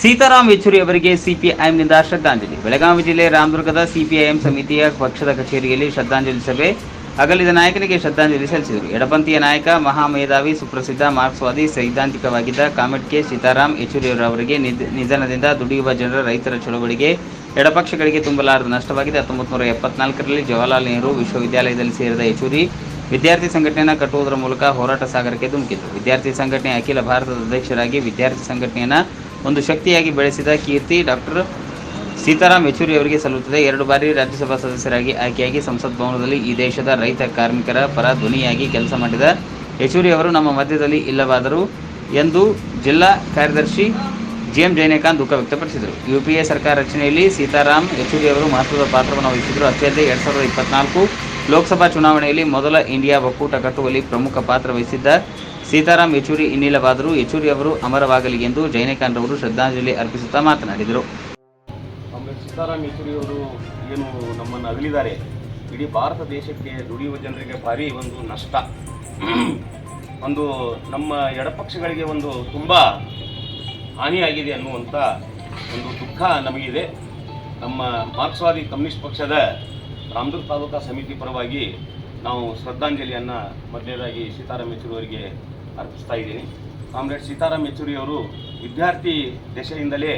ಸೀತಾರಾಮ್ ಯೆಚೂರಿ ಅವರಿಗೆ ಸಿಪಿಐಎಂನಿಂದ ಶ್ರದ್ಧಾಂಜಲಿ. ಬೆಳಗಾವಿ ಜಿಲ್ಲೆ ರಾಮದುರ್ಗದ ಸಿಪಿಐಎಂ ಸಮಿತಿಯ ಪಕ್ಷದ ಕಚೇರಿಯಲ್ಲಿ ಶ್ರದ್ಧಾಂಜಲಿ ಸಭೆ. ಅಗಲಿದ ನಾಯಕನಿಗೆ ಶ್ರದ್ಧಾಂಜಲಿ ಸಲ್ಲಿಸಿದರು. ಎಡಪಂಥೀಯ ನಾಯಕ, ಮಹಾಮೇಧಾವಿ, ಸುಪ್ರಸಿದ್ಧ, ಮಾರ್ಕ್ಸ್ವಾದಿ, ಸೈದ್ಧಾಂತಿಕವಾಗಿದ್ದ ಕಾಮೆಟ್ಕೆ ಸೀತಾರಾಮ್ ಯೆಚೂರಿಯವರವರಿಗೆ ನಿಧ- ನಿಧನದಿಂದ ದುಡಿಯುವ ಜನರ ರೈತರ ಚಳವಳಿಗೆ ಎಡಪಕ್ಷಗಳಿಗೆ ತುಂಬಲಾರದ ನಷ್ಟವಾಗಿದೆ. ಹತ್ತೊಂಬತ್ತು ನೂರ ಎಪ್ಪತ್ನಾಲ್ಕರಲ್ಲಿ ಜವಾಹರ್ಲಾಲ್ ನೆಹರು ವಿಶ್ವವಿದ್ಯಾಲಯದಲ್ಲಿ ಸೇರಿದ ಯೆಚೂರಿ ವಿದ್ಯಾರ್ಥಿ ಸಂಘಟನೆಯನ್ನು ಕಟ್ಟುವುದರ ಮೂಲಕ ಹೋರಾಟ ಸಾಗರಕ್ಕೆ ಧುಮುಕಿದರು ವಿದ್ಯಾರ್ಥಿ ಸಂಘಟನೆ ಅಖಿಲ ಭಾರತದ ಅಧ್ಯಕ್ಷರಾಗಿ ವಿದ್ಯಾರ್ಥಿ ಸಂಘಟನೆಯನ್ನು ಒಂದು ಶಕ್ತಿಯಾಗಿ ಬೆಳೆಸಿದ ಕೀರ್ತಿ ಡಾಕ್ಟರ್ ಸೀತಾರಾಮ್ ಯೆಚೂರಿ ಅವರಿಗೆ ಸಲ್ಲುತ್ತದೆ. ಎರಡು ಬಾರಿ ರಾಜ್ಯಸಭಾ ಸದಸ್ಯರಾಗಿ ಆಯ್ಕೆಯಾಗಿ ಸಂಸತ್ ಭವನದಲ್ಲಿ ಈ ದೇಶದ ರೈತ ಕಾರ್ಮಿಕರ ಪರ ಧ್ವನಿಯಾಗಿ ಕೆಲಸ ಮಾಡಿದ ಯೆಚೂರಿ ಅವರು ನಮ್ಮ ಮಧ್ಯದಲ್ಲಿ ಇಲ್ಲವಾದರು ಎಂದು ಜಿಲ್ಲಾ ಕಾರ್ಯದರ್ಶಿ ಜಿಎಂ ಜೈನೇಕಾಂತ್ ದುಃಖ ವ್ಯಕ್ತಪಡಿಸಿದರು. ಯು ಪಿ ಎ ಸರ್ಕಾರ ರಚನೆಯಲ್ಲಿ ಸೀತಾರಾಮ್ ಯೆಚೂರಿ ಅವರು ಮಹತ್ವದ ಪಾತ್ರವನ್ನು ವಹಿಸಿದರು ಅಷ್ಟೇ ಅಲ್ಲದೆ ಎರಡು ಸಾವಿರದ ಇಪ್ಪತ್ತ್ನಾಲ್ಕು ಲೋಕಸಭಾ ಚುನಾವಣೆಯಲ್ಲಿ ಮೊದಲ ಇಂಡಿಯಾ ಒಕ್ಕೂಟ ಕಟ್ಟುವಲ್ಲಿ ಪ್ರಮುಖ ಪಾತ್ರ ವಹಿಸಿದ್ದ ಸೀತಾರಾಮ್ ಯೆಚೂರಿ ಇನ್ನಿಲ್ಲವಾದರೂ ಯೆಚೂರಿ ಅವರು ಅಮರವಾಗಲಿ ಎಂದು ಜೈನೇಕಾಂತ್ ರವರು ಶ್ರದ್ಧಾಂಜಲಿ ಅರ್ಪಿಸುತ್ತಾ ಮಾತನಾಡಿದರು. ಸೀತಾರಾಮ್ ಯೆಚೂರಿ ಅವರು ಏನು ನಮ್ಮನ್ನು ಅಗಲಿದ್ದಾರೆ. ಇಡೀ ಭಾರತ ದೇಶಕ್ಕೆ ದುಡಿಯುವ ಜನರಿಗೆ ಭಾರಿ ಒಂದು ನಷ್ಟ. ಒಂದು ನಮ್ಮ ಎಡಪಕ್ಷಗಳಿಗೆ ಒಂದು ತುಂಬ ಹಾನಿಯಾಗಿದೆ ಅನ್ನುವಂಥ ಒಂದು ದುಃಖ ನಮಗಿದೆ. ನಮ್ಮ ಮಾರ್ಕ್ಸ್ವಾದಿ ಕಮ್ಯುನಿಸ್ಟ್ ಪಕ್ಷದ ರಾಮದುರ್ಗ ತಾಲೂಕಾ ಸಮಿತಿ ಪರವಾಗಿ ನಾವು ಶ್ರದ್ಧಾಂಜಲಿಯನ್ನು ಮೊದಲನೇದಾಗಿ ಸೀತಾರಾಮ್ ಯೆಚೂರಿ ಅವರಿಗೆ ಅರ್ಪಿಸ್ತಾ ಇದ್ದೀನಿ. ಕಾಮ್ರೇಡ್ ಸೀತಾರಾಮ್ ಯೆಚೂರಿ ಅವರು ವಿದ್ಯಾರ್ಥಿ ದೆಸೆಯಿಂದಲೇ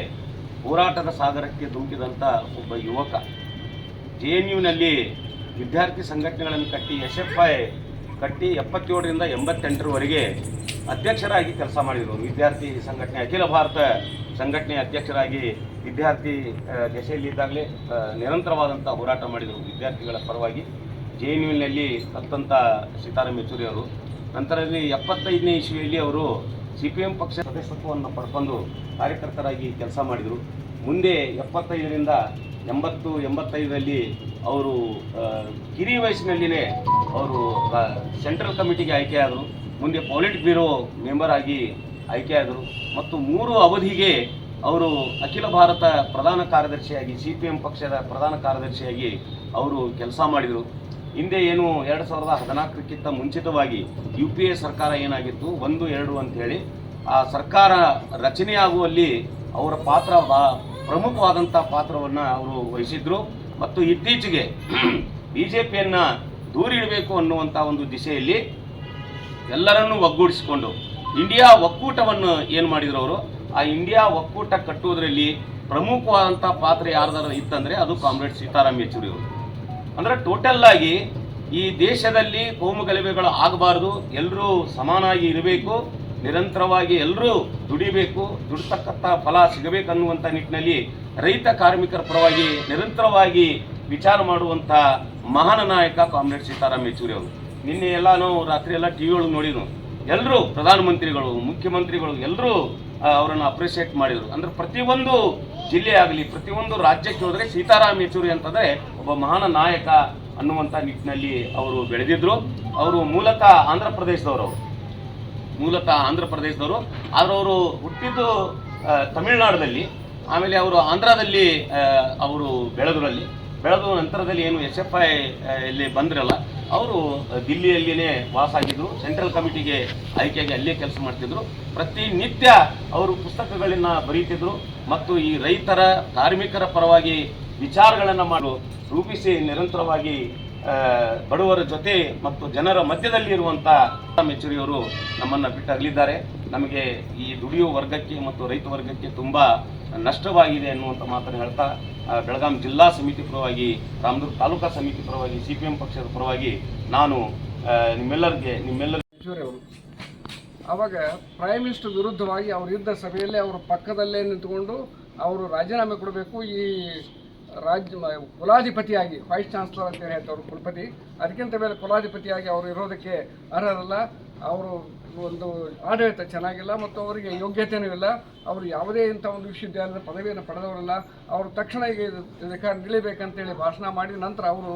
ಹೋರಾಟದ ಸಾಗರಕ್ಕೆ ಧುಮುಕಿದಂಥ ಒಬ್ಬ ಯುವಕ. ಜೆ ಎನ್ ಯುನಲ್ಲಿ ವಿದ್ಯಾರ್ಥಿ ಸಂಘಟನೆಗಳನ್ನು ಕಟ್ಟಿ, ಎಸ್ ಎಫ್ ಐ ಕಟ್ಟಿ ಎಪ್ಪತ್ತೇಳರಿಂದ ಎಂಬತ್ತೆಂಟರವರೆಗೆ ಅಧ್ಯಕ್ಷರಾಗಿ ಕೆಲಸ ಮಾಡಿದರು. ವಿದ್ಯಾರ್ಥಿ ಸಂಘಟನೆ, ಅಖಿಲ ಭಾರತ ಸಂಘಟನೆ ಅಧ್ಯಕ್ಷರಾಗಿ ವಿದ್ಯಾರ್ಥಿ ದೆಸೆಯಲ್ಲಿದ್ದಾಗಲೇ ನಿರಂತರವಾದಂಥ ಹೋರಾಟ ಮಾಡಿದರು ವಿದ್ಯಾರ್ಥಿಗಳ ಪರವಾಗಿ. ಜೆ ಎನ್ ಯುನಲ್ಲಿ ಕತ್ತಂಥ ಸೀತಾರಾಮ್ ಯೆಚೂರಿ ಅವರು ನಂತರದಲ್ಲಿ ಎಪ್ಪತ್ತೈದನೇ ಇಸ್ವಿಯಲ್ಲಿ ಅವರು ಸಿ ಪಿ ಎಂ ಪಕ್ಷ ಸದಸ್ಯತ್ವವನ್ನು ಪಡ್ಕೊಂಡು ಕಾರ್ಯಕರ್ತರಾಗಿ ಕೆಲಸ ಮಾಡಿದರು. ಮುಂದೆ ಎಪ್ಪತ್ತೈದರಿಂದ ಎಂಬತ್ತು, ಎಂಬತ್ತೈದರಲ್ಲಿ ಅವರು ಕಿರಿ ಕಿರಿಯ ವಯಸ್ಸಿನಲ್ಲಿಯೇ ಅವರು ಸೆಂಟ್ರಲ್ ಕಮಿಟಿಗೆ ಆಯ್ಕೆಯಾದರು ಮುಂದೆ ಪೊಲಿಟ್ ಬ್ಯೂರೋ ಮೆಂಬರ್ ಆಗಿ ಆಯ್ಕೆಯಾದರು ಮತ್ತು ಮೂರು ಅವಧಿಗೆ ಅವರು ಅಖಿಲ ಭಾರತ ಪ್ರಧಾನ ಕಾರ್ಯದರ್ಶಿಯಾಗಿ ಸಿ ಪಿ ಎಂ ಪಕ್ಷದ ಪ್ರಧಾನ ಕಾರ್ಯದರ್ಶಿಯಾಗಿ ಅವರು ಕೆಲಸ ಮಾಡಿದರು. ಹಿಂದೆ ಏನು ಎರಡು ಸಾವಿರದ ಹದಿನಾಲ್ಕಕ್ಕಿಂತ ಮುಂಚಿತವಾಗಿ ಯು ಪಿ ಎ ಸರ್ಕಾರ ಏನಾಗಿತ್ತು? ಒಂದು, ಎರಡು ಅಂಥೇಳಿ ಆ ಸರ್ಕಾರ ರಚನೆಯಾಗುವಲ್ಲಿ ಅವರ ಪಾತ್ರ ಪ್ರಮುಖವಾದಂಥ ಪಾತ್ರವನ್ನು ಅವರು ವಹಿಸಿದ್ರು. ಮತ್ತು ಇತ್ತೀಚೆಗೆ ಬಿ ಜೆ ಪಿಯನ್ನು ದೂರಿಡಬೇಕು ಅನ್ನುವಂಥ ಒಂದು ದಿಶೆಯಲ್ಲಿ ಎಲ್ಲರನ್ನೂ ಒಗ್ಗೂಡಿಸಿಕೊಂಡು ಇಂಡಿಯಾ ಒಕ್ಕೂಟವನ್ನು ಏನು ಮಾಡಿದ್ರು ಅವರು? ಆ ಇಂಡಿಯಾ ಒಕ್ಕೂಟ ಕಟ್ಟುವುದರಲ್ಲಿ ಪ್ರಮುಖವಾದಂಥ ಪಾತ್ರ ಯಾರ್ದಾರು ಇತ್ತಂದರೆ ಅದು ಕಾಮ್ರೇಡ್ ಸೀತಾರಾಮ್ ಯೆಚೂರಿ ಅವರು. ಅಂದರೆ ಟೋಟಲ್ ಆಗಿ ಈ ದೇಶದಲ್ಲಿ ಕೋಮು ಗಲಭೆಗಳು ಆಗಬಾರ್ದು ಎಲ್ಲರೂ ಸಮಾನಾಗಿ ಇರಬೇಕು, ನಿರಂತರವಾಗಿ ಎಲ್ಲರೂ ದುಡಿಬೇಕು, ದುಡಿತಕ್ಕಂಥ ಫಲ ಸಿಗಬೇಕನ್ನುವಂಥ ನಿಟ್ಟಿನಲ್ಲಿ ರೈತ ಕಾರ್ಮಿಕರ ಪರವಾಗಿ ನಿರಂತರವಾಗಿ ವಿಚಾರ ಮಾಡುವಂಥ ಮಹಾನ ನಾಯಕ ಕಾಮ್ರೇಡ್ ಸೀತಾರಾಮ್ ಯೆಚೂರಿ ಅವರು. ನಿನ್ನೆ ಎಲ್ಲ ನಾವು ರಾತ್ರಿ ಎಲ್ಲ ಟಿ ವಿಯೊಳಗೆ ನೋಡಿದ್ವು ಎಲ್ಲರೂ ಪ್ರಧಾನಮಂತ್ರಿಗಳು, ಮುಖ್ಯಮಂತ್ರಿಗಳು ಎಲ್ಲರೂ ಅವರನ್ನು ಅಪ್ರಿಷಿಯೇಟ್ ಮಾಡಿದರು. ಅಂದ್ರೆ ಪ್ರತಿಯೊಂದು ಜಿಲ್ಲೆ ಆಗಲಿ, ಪ್ರತಿಯೊಂದು ರಾಜ್ಯಕ್ಕೆ ಹೋದರೆ ಸೀತಾರಾಮ್ ಯೆಚೂರಿ ಅಂತಂದರೆ ಒಬ್ಬ ಮಹಾನ ನಾಯಕ ಅನ್ನುವಂಥ ನಿಟ್ಟಿನಲ್ಲಿ ಅವರು ಬೆಳೆದಿದ್ರು. ಅವರು ಮೂಲತಃ ಆಂಧ್ರ ಪ್ರದೇಶದವರು. ಮೂಲತಃ ಆಂಧ್ರ ಪ್ರದೇಶದವರು. ಆದ್ರೆ ಅವರು ಹುಟ್ಟಿದ್ದು ತಮಿಳುನಾಡದಲ್ಲಿ ಆಮೇಲೆ ಅವರು ಆಂಧ್ರದಲ್ಲಿ ಅವರು ಬೆಳೆದ್ರಲ್ಲಿ. ಬೆಳೆದ ನಂತರದಲ್ಲಿ ಏನು ಎಸ್ ಎಫ್ ಐ ಇಲ್ಲಿ ಬಂದ್ರಲ್ಲ, ಅವರು ದಿಲ್ಲಿಯಲ್ಲಿನೇ ವಾಸ ಆಗಿದ್ದರು ಸೆಂಟ್ರಲ್ ಕಮಿಟಿಗೆ ಆಯ್ಕೆಯಾಗಿ ಅಲ್ಲೇ ಕೆಲಸ ಮಾಡ್ತಿದ್ರು. ಪ್ರತಿನಿತ್ಯ ಅವರು ಪುಸ್ತಕಗಳನ್ನ ಬರೀತಿದ್ರು. ಮತ್ತು ಈ ರೈತರ, ಕಾರ್ಮಿಕರ ಪರವಾಗಿ ವಿಚಾರಗಳನ್ನು ಮಾಡು. ರೂಪಿಸಿ ನಿರಂತರವಾಗಿ ಬಡವರ ಜೊತೆ ಮತ್ತು ಜನರ ಮಧ್ಯದಲ್ಲಿ ಇರುವಂಥ ಮೆಚ್ಚುರಿಯವರು ನಮ್ಮನ್ನು ಬಿಟ್ಟು ಅಗಲಿದ್ದಾರೆ ನಮಗೆ ಈ ದುಡಿಯುವ ವರ್ಗಕ್ಕೆ ಮತ್ತು ರೈತ ವರ್ಗಕ್ಕೆ ತುಂಬ ನಷ್ಟವಾಗಿದೆ ಅನ್ನುವಂಥ ಮಾತನ್ನು ಹೇಳ್ತಾ ಬೆಳಗಾಂ ಜಿಲ್ಲಾ ಸಮಿತಿ ಪರವಾಗಿ ರಾಮದುರ್ಗ ತಾಲೂಕಾ ಸಮಿತಿ ಪರವಾಗಿ ಸಿ ಪಿ ಎಂ ಪಕ್ಷದ ಪರವಾಗಿ ನಾನು ನಿಮ್ಮೆಲ್ಲರಿಗೆ ನಿಮ್ಮೆಲ್ಲರ ಅವಾಗ ಅವರು ಆವಾಗ ಪ್ರೈಮ್ ಮಿನಿಸ್ಟರ್ ವಿರುದ್ಧವಾಗಿ ಅವರು ಇದ್ದ ಸಭೆಯಲ್ಲಿ ಅವರ ಪಕ್ಕದಲ್ಲೇ ನಿಂತುಕೊಂಡು ಅವರು ರಾಜೀನಾಮೆ ಕೊಡಬೇಕು, ಈ ರಾಜ್ಯ ಕುಲಾಧಿಪತಿಯಾಗಿ ವೈಸ್ ಚಾನ್ಸಲರ್ ಅಂತ ಏನು ಹೇಳ್ತಾರೆ ಕುಲಪತಿ. ಅದಕ್ಕಿಂತ ಮೇಲೆ ಕುಲಾಧಿಪತಿಯಾಗಿ ಅವರು ಇರೋದಕ್ಕೆ ಅರ್ಹರಲ್ಲ. ಅವರು ಒಂದು ಆಡಳಿತ ಚೆನ್ನಾಗಿಲ್ಲ ಮತ್ತು ಅವರಿಗೆ ಯೋಗ್ಯತೆಯೂ ಇಲ್ಲ. ಅವರು ಯಾವುದೇ ಇಂಥ ಒಂದು ವಿಶ್ವವಿದ್ಯಾಲಯದ ಪದವಿಯನ್ನು ಪಡೆದವರಲ್ಲ. ಅವರು ತಕ್ಷಣ ಈಗ ಅಧಿಕಾರ ನಿಲ್ಲಬೇಕಂತೇಳಿ ಭಾಷಣ ಮಾಡಿದ ನಂತರ ಅವರು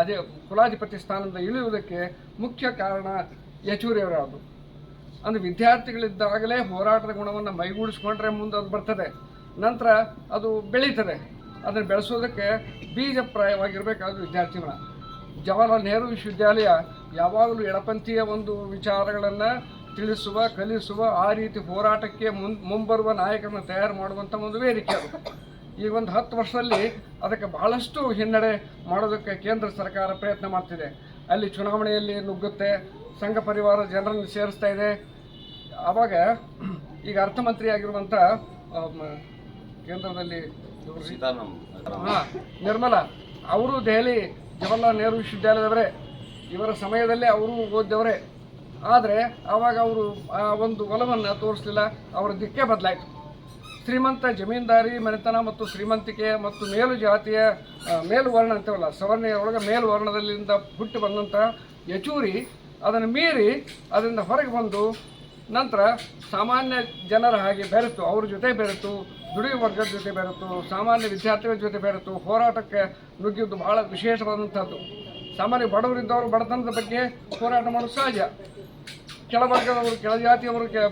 ಅದೇ ಕುಲಾಧಿಪತಿ ಸ್ಥಾನದಿಂದ ಇಳಿಯುವುದಕ್ಕೆ ಮುಖ್ಯ ಕಾರಣ ಯಚೂರಿ ಅವರದು ಅಂದರೆ ವಿದ್ಯಾರ್ಥಿಗಳಿದ್ದಾಗಲೇ ಹೋರಾಟದ ಗುಣವನ್ನು ಮೈಗೂಡಿಸ್ಕೊಂಡ್ರೆ ಮುಂದೆ ಅದು ಬರ್ತದೆ. ನಂತರ ಅದು ಬೆಳೀತದೆ. ಅದನ್ನು ಬೆಳೆಸೋದಕ್ಕೆ ಬೀಜಪ್ರಾಯವಾಗಿರಬೇಕಾದ ವಿದ್ಯಾರ್ಥಿಗಳ. ಜವಾಹರ್ಲಾಲ್ ನೆಹರು ವಿಶ್ವವಿದ್ಯಾಲಯ ಯಾವಾಗಲೂ ಎಡಪಂಥೀಯ ಒಂದು ವಿಚಾರಗಳನ್ನು ತಿಳಿಸುವ ಕಲಿಸುವ ಆ ರೀತಿ ಹೋರಾಟಕ್ಕೆ ಮುನ್ ಮುಂಬರುವ ನಾಯಕರನ್ನು ತಯಾರು ಮಾಡುವಂಥ ಒಂದು ವೇದಿಕೆ ಅದು. ಈ ಒಂದು ಹತ್ತು ವರ್ಷದಲ್ಲಿ ಅದಕ್ಕೆ ಬಹಳಷ್ಟು ಹಿನ್ನಡೆ ಮಾಡೋದಕ್ಕೆ ಕೇಂದ್ರ ಸರ್ಕಾರ ಪ್ರಯತ್ನ ಮಾಡ್ತಿದೆ. ಅಲ್ಲಿ ಚುನಾವಣೆಯಲ್ಲಿ ನುಗ್ಗುತ್ತೆ ಸಂಘ ಪರಿವಾರ ಜನರನ್ನು ಸೇರಿಸ್ತಾ ಇದೆ. ಆವಾಗ ಈಗ ಅರ್ಥಮಂತ್ರಿ ಆಗಿರುವಂಥ ಆ, ಮ- ಕೇಂದ್ರದಲ್ಲಿ ನಿರ್ಮಲ ಸೀತಾರಾಮ್. ಹಾ ನಿರ್ಮಲಾ ಅವರು ದೆಹಲಿ ಜವಾಹರ್ಲಾಲ್ ನೆಹರು ವಿಶ್ವವಿದ್ಯಾಲಯದವರೇ. ಇವರ ಸಮಯದಲ್ಲೇ ಅವರು ಓದಿದವರೇ. ಆದರೆ ಆವಾಗ ಅವರು ಆ ಒಂದು ಒಲವನ್ನು ತೋರಿಸಲಿಲ್ಲ ಅವರ ದಿಕ್ಕೇ ಬದಲಾಯಿತು. ಶ್ರೀಮಂತ ಜಮೀನ್ದಾರಿ ಮನೆತನ ಮತ್ತು ಶ್ರೀಮಂತಿಕೆ ಮತ್ತು ಮೇಲು ಜಾತಿಯ ಮೇಲುವರ್ಣ ಮೇಲು ವರ್ಣ ಅಂತೀವಲ್ಲ ಸವರ್ಣ ಒಳಗೆ ಮೇಲು ವರ್ಣದಲ್ಲಿಂದ ಹುಟ್ಟಿ ಬಂದಂಥ ಯಚೂರಿ ಅದನ್ನು ಮೀರಿ ಅದರಿಂದ ಹೊರಗೆ ಬಂದು ನಂತರ ಸಾಮಾನ್ಯ ಜನರ ಹಾಗೆ ಬೆರೆತು, ಅವ್ರ ಜೊತೆ ಬೆರೆತು, ದುಡಿಯುವ ವರ್ಗದ ಜೊತೆ ಬೆರೆತು, ಸಾಮಾನ್ಯ ವಿದ್ಯಾರ್ಥಿಗಳ ಜೊತೆ ಬೆರೆತು, ಹೋರಾಟಕ್ಕೆ ನುಗ್ಗಿದ್ದು ಬಹಳ ವಿಶೇಷವಾದಂಥದ್ದು. ಸಾಮಾನ್ಯ ಬಡವರಿದ್ದವರು ಬಡತನದ ಬಗ್ಗೆ ಹೋರಾಟ ಮಾಡೋದು ಸಹಜ. ಕೆಳವರ್ಗದವರು ಕೆಳಜಾತಿಯವರು ಕೆ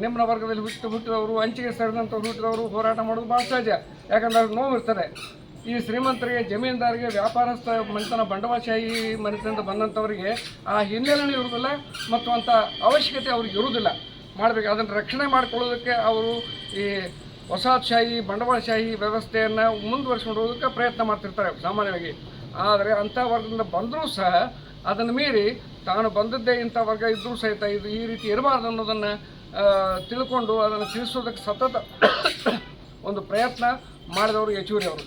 ನಿಮ್ಮ ವರ್ಗದಲ್ಲಿ ಹುಟ್ಟು, ಹುಟ್ಟಿದವರು, ಅಂಚಿಗೆ ಸೇರಿದಂಥವ್ರು ಹುಟ್ಟಿದವರು ಹೋರಾಟ ಮಾಡೋದು ಭಾಳ ಸಹಜ. ಯಾಕಂದ್ರೆ ಅವ್ರಿಗೆ ನೋವು ಇರ್ತದೆ. ಈ ಶ್ರೀಮಂತರಿಗೆ, ಜಮೀನ್ದಾರಿಗೆ, ವ್ಯಾಪಾರಸ್ಥ ಮನೆತನ ಬಂಡವಾಳಶಾಹಿ ಮನೆತನದಿಂದ ಬಂದಂಥವರಿಗೆ ಆ ಹಿನ್ನೆಲೆನೂ ಇರುವುದಿಲ್ಲ ಮತ್ತು ಅಂಥ ಅವಶ್ಯಕತೆ ಅವ್ರಿಗೆ ಇರುವುದಿಲ್ಲ. ಮಾಡಬೇಕು, ಅದನ್ನು ರಕ್ಷಣೆ ಮಾಡಿಕೊಳ್ಳೋದಕ್ಕೆ ಅವರು ಈ ವಸಾಹತುಶಾಹಿ, ಬಂಡವಾಳಶಾಹಿ ವ್ಯವಸ್ಥೆಯನ್ನು ಮುಂದುವರಿಸ್ಕೊಂಡು ಹೋಗೋದಕ್ಕೆ ಪ್ರಯತ್ನ ಮಾಡ್ತಿರ್ತಾರೆ ಸಾಮಾನ್ಯವಾಗಿ. ಆದರೆ ಅಂಥ ವರ್ಗದಿಂದ ಬಂದರೂ ಸಹ ಅದನ್ನು ಮೀರಿ ತಾನು ಬಂದದ್ದೇ ಇಂಥ ವರ್ಗ ಇದ್ದರೂ ಸಹಿತ ಇದು ಈ ರೀತಿ ಇರಬಾರ್ದು ಅನ್ನೋದನ್ನು ತಿಳ್ಕೊಂಡು ಅದನ್ನು ತಿಳಿಸೋದಕ್ಕೆ ಸತತ ಒಂದು ಪ್ರಯತ್ನ ಮಾಡಿದವರು ಯಚೂರಿ ಅವರು.